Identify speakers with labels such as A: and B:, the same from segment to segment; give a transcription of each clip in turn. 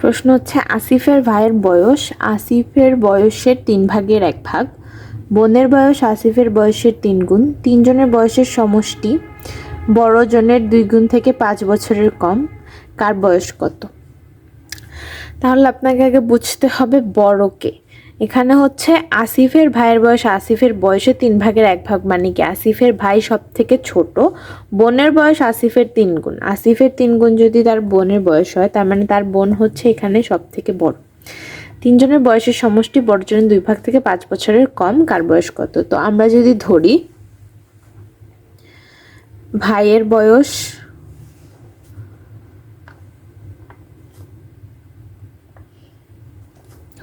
A: প্রশ্ন হচ্ছে, আসিফের ভাইয়ের বয়স, আসিফের বয়সের তিন ভাগের এক ভাগ। বোনের বয়স, আসিফের বয়সের তিন গুণ। তিনজনের বয়সের সমষ্টি বড় জনের দুই গুণ থেকে পাঁচ বছরের কম। কার বয়স কত? তাহলে আপনাকে আগে বুঝতে হবে বড়কে এখানে হচ্ছে আসিফের ভাইয়ের বয়স, আসিফের বয়সে তিন ভাগের এক ভাগ মানে কি আসিফের ভাই সব থেকে ছোট, বোনের বয়স আসিফের তিন গুণ। আসিফের তিন গুণ যদি তার বোনের বয়স হয়, তার মানে তার বোন হচ্ছে এখানে সব থেকে বড়। তিনজনের বয়সের সমষ্টি বড়জনের দুই ভাগ থেকে পাঁচ বছরের কম, কার বয়স কত? তো আমরা যদি ধরি, ভাইয়ের বয়স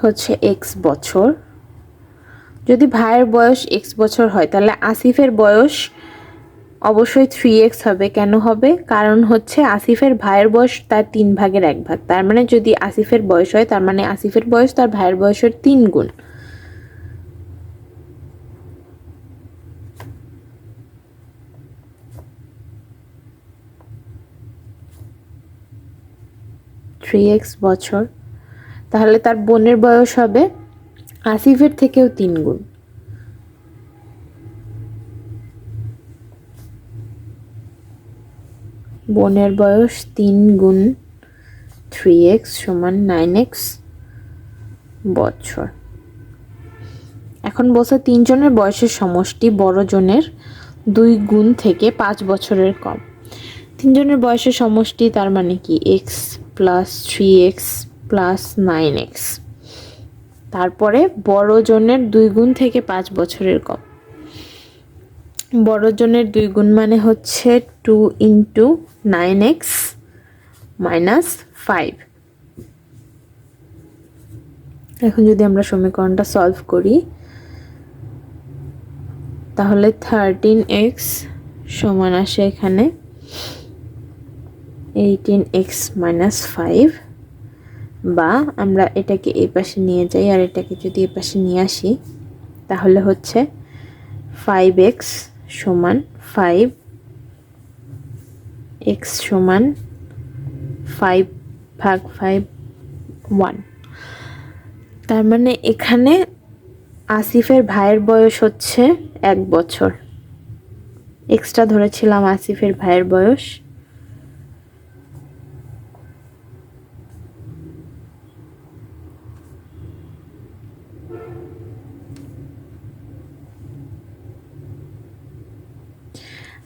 A: হচ্ছে এক্স বছর। যদি ভাইয়ের বয়স এক্স বছর হয়, তাহলে আসিফের বয়স অবশ্যই থ্রি এক্স হবে। কেন হবে? কারণ হচ্ছে আসিফের ভাইয়ের বয়স তার তিন ভাগের এক ভাগ। তার মানে যদি আসিফের বয়স হয়, তার মানে আসিফের বয়স তার ভাইয়ের বয়সের তিন গুণ। থ্রি এক্স বছর। তাহলে তার বোনের বয়স হবে আসিফের থেকেও তিন গুণ। বোনের বয়স তিন গুণ থ্রি এক্স সমান নাইন এক্স বছর। এখন বলছে তিনজনের বয়সের সমষ্টি বড় জনের দুই গুণ থেকে পাঁচ বছরের কম। তিনজনের বয়সের সমষ্টি তার মানে কি? X plus three X plus nine X তারপরে বড় জনের দুই গুণ থেকে পাঁচ বছরের কম। বড় জনের দুই গুণ মানে হচ্ছে two into nine X minus five এখন যদি আমরা সমীকরণটা সলভ করি, তাহলে থার্টিন এক্স সমান আসে এখানে এইটিন এক্স মাইনাস ফাইভ বা আমরা এটাকে এই পাশে নিয়ে যাই আর এটাকে যদি এই পাশে নিয়ে আসি, তাহলে হচ্ছে ফাইভ এক্স সমান ফাইভ এক্স সমান ফাইভ ভাগ ফাইভ ওয়ান তার মানে এখানে আসিফের ভাইয়ের বয়স হচ্ছে এক বছর। এক্সট্রা ধরেছিলাম আসিফের ভাইয়ের বয়স।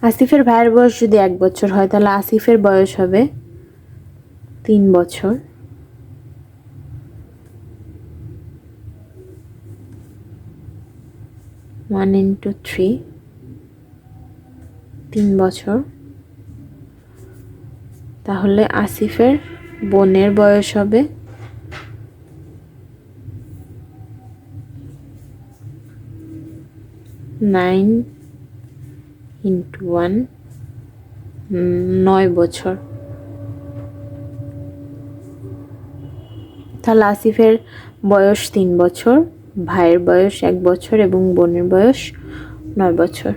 A: আসিফের ভাইয়ের বয়স যদি এক বছর হয়, তাহলে আসিফের বয়স হবে তিন বছর। ওয়ান ইন্টু থ্রি তিন বছর। তাহলে আসিফের বোনের বয়স হবে নাইন ইন্টু ওয়ান, নয় বছর। তাহলে আসিফের বয়স তিন বছর, ভাইয়ের বয়স এক বছর এবং বোনের বয়স নয় বছর।